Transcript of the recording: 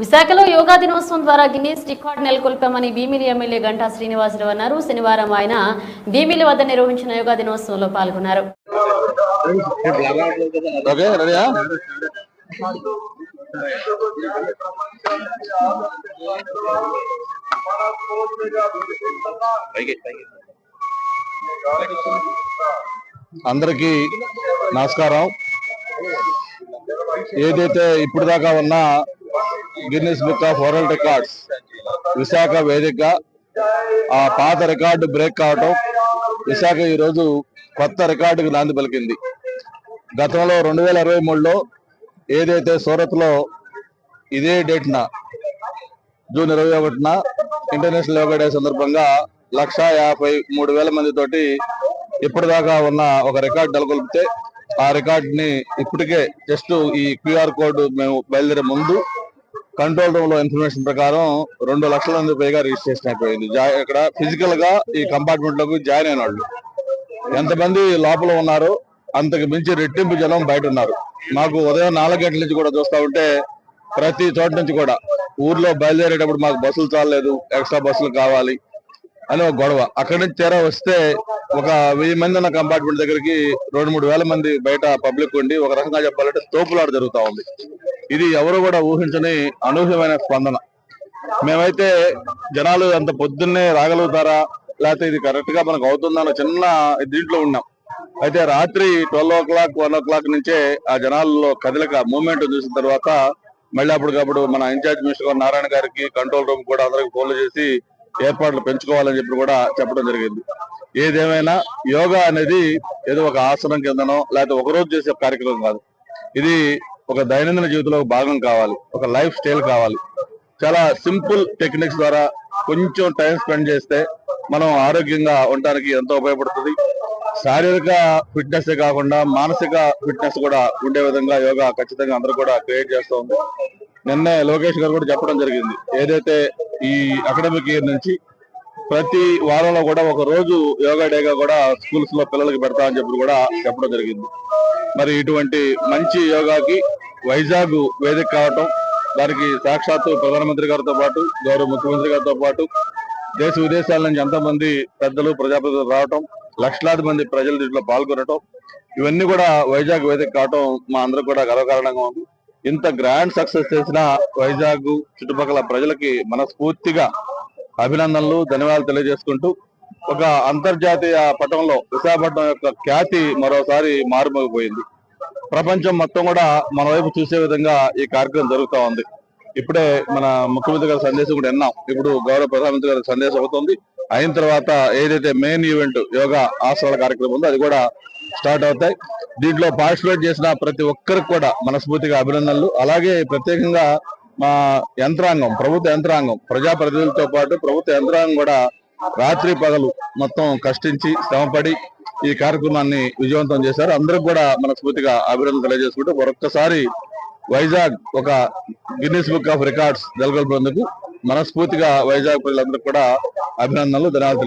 విశాఖలో యోగా దినోత్సవం ద్వారా గిన్నీస్ రికార్డు నెలకొల్పామని భీమిలి ఎమ్మెల్యే గంటా శ్రీనివాసరావు అన్నారు. శనివారం ఆయన భీమిలి వద్ద నిర్వహించిన యోగా దినోత్సవంలో పాల్గొన్నారు. అందరికీ నమస్కారం. ఏదైతే ఇప్పుడు దాకా ఉన్న Guinness book of world records Visakha వేదిక ఆ పాత రికార్డు బ్రేక్ కావటం విశాఖ ఈరోజు కొత్త రికార్డుకి నాంది పలికింది. గతంలో రెండు వేల ఇరవై మూడులో ఏదైతే సూరత్లో ఇదే డేట్న జూన్ ఇరవై ఒకటిన ఇంటర్నేషనల్ యోగా డే సందర్భంగా లక్ష యాభై మూడు వేల మంది తోటి ఇప్పటిదాకా ఉన్న ఒక రికార్డు నెలకొల్పితే ఆ రికార్డుని ఇప్పటికే జస్ట్ ఈ క్యూఆర్ కోడ్ మేము బయలుదేరే ముందు కంట్రోల్ రూమ్లో ఇన్ఫర్మేషన్ ప్రకారం రెండు లక్షల మంది పైగా రిజిస్ట్రేషన్ అయిపోయింది. ఇక్కడ ఫిజికల్గా ఈ కంపార్ట్మెంట్లోకి జాయిన్ అయిన వాళ్ళు. ఎంతమంది లోపల ఉన్నారో అంతకు మించి రెట్టింపు జనం బయట ఉన్నారు. మాకు ఉదయం నాలుగు గంటల నుంచి కూడా చూస్తా ఉంటే ప్రతి చోట నుంచి కూడా ఊర్లో బయలుదేరేటప్పుడు మాకు బస్సులు చాలలేదు ఎక్స్ట్రా బస్సులు కావాలి అని ఒక గొడవ. అక్కడి నుంచి తీరా వస్తే ఒక వెయ్యి మంది ఉన్న కంపార్ట్మెంట్ దగ్గరికి రెండు మూడు వేల మంది బయట పబ్లిక్ ఉండి ఒక రకంగా చెప్పాలంటే తోపులాట జరుగుతా ఉంది. ఇది ఎవరు కూడా ఊహించని అనూహ్యమైన స్పందన. మేమైతే జనాలు అంత పొద్దున్నే రాగలుగుతారా? లేకపోతే ఇది కరెక్ట్గా మనకు అవుతుందన్న చిన్న దీంట్లో ఉన్నాం. అయితే రాత్రి twelve o'clock one o'clock నుంచే ఆ జనాల్లో కదలిక మూమెంట్ చూసిన తర్వాత మళ్ళీ అప్పటికప్పుడు మన ఇన్ఛార్జ్ మినిస్టర్ నారాయణ గారికి కంట్రోల్ రూమ్ కూడా అందరికి ఫోన్లు చేసి ఏర్పాట్లు పెంచుకోవాలని చెప్పి కూడా చెప్పడం జరిగింది. ఏదేమైనా యోగా అనేది ఏదో ఒక ఆసనం కిందనో లేకపోతే ఒక రోజు చేసే కార్యక్రమం కాదు. ఇది ఒక దైనందిన జీవితంలో ఒక భాగం కావాలి ఒక లైఫ్ స్టైల్ కావాలి. చాలా సింపుల్ టెక్నిక్స్ ద్వారా కొంచెం టైం స్పెండ్ చేస్తే మనం ఆరోగ్యంగా ఉండడానికి ఎంతో ఉపయోగపడుతుంది. శారీరక ఫిట్నెస్ కాకుండా మానసిక ఫిట్నెస్ కూడా ఉండే విధంగా యోగా ఖచ్చితంగా అందరూ కూడా క్రియేట్ చేస్తూ ఉంది. నిన్నే లోకేష్ గారు కూడా చెప్పడం జరిగింది. ఏదైతే ఈ అకాడమిక్ ఇయర్ నుంచి ప్రతి వారంలో కూడా ఒక రోజు యోగా డేగా కూడా స్కూల్స్లో పిల్లలకి పెడతా అని చెప్పి కూడా చెప్పడం జరిగింది. మరి ఇటువంటి మంచి యోగాకి వైజాగ్ వేదిక కావటం దానికి సాక్షాత్తు ప్రధానమంత్రి గారితో పాటు గౌరవ ముఖ్యమంత్రి గారితో పాటు దేశ విదేశాల నుంచి ఎంతో మంది పెద్దలు ప్రజాప్రతినిధులు రావటం లక్షలాది మంది ప్రజలు దీంట్లో పాల్గొనటం ఇవన్నీ కూడా వైజాగ్ వేదిక కావటం మా అందరికి కూడా గర్వకారణంగా ఉంది. ఇంత గ్రాండ్ సక్సెస్ చేసిన వైజాగ్ చుట్టుపక్కల ప్రజలకి మనస్ఫూర్తిగా అభినందనలు ధన్యవాదాలు తెలియజేసుకుంటూ ఒక అంతర్జాతీయ పటంలో విశాఖపట్నం యొక్క ఖ్యాతి మరోసారి మారుమోగిపోయింది. ప్రపంచం మొత్తం కూడా మన వైపు చూసే విధంగా ఈ కార్యక్రమం జరుగుతూ ఉంది. ఇప్పుడే మన ముఖ్యమంత్రి గారి సందేశం కూడా విన్నాం. ఇప్పుడు గౌరవ ప్రధానమంత్రి గారి సందేశం అవుతుంది. అయిన తర్వాత ఏదైతే మెయిన్ ఈవెంట్ యోగా ఆసనాల కార్యక్రమం ఉందో అది కూడా స్టార్ట్ అవుతాయి. దీంట్లో పార్టిసిపేట్ చేసిన ప్రతి ఒక్కరికి కూడా మనస్ఫూర్తిగా అభినందనలు. అలాగే ప్రత్యేకంగా మా యంత్రాంగం ప్రభుత్వ యంత్రాంగం ప్రజాప్రతినిధులతో పాటు ప్రభుత్వ యంత్రాంగం కూడా రాత్రి పగలు మొత్తం కష్టించి శ్రమపడి ఈ కార్యక్రమాన్ని విజయవంతం చేశారు. అందరికి కూడా మనస్ఫూర్తిగా అభినందన తెలియజేసుకుంటూ మరొక్కసారి వైజాగ్ ఒక గిన్నెస్ బుక్ ఆఫ్ రికార్డ్స్ నెలకొల్పినందుకు మనస్ఫూర్తిగా వైజాగ్ ప్రజలందరికీ కూడా అభినందనలు ధన్యవాదాలు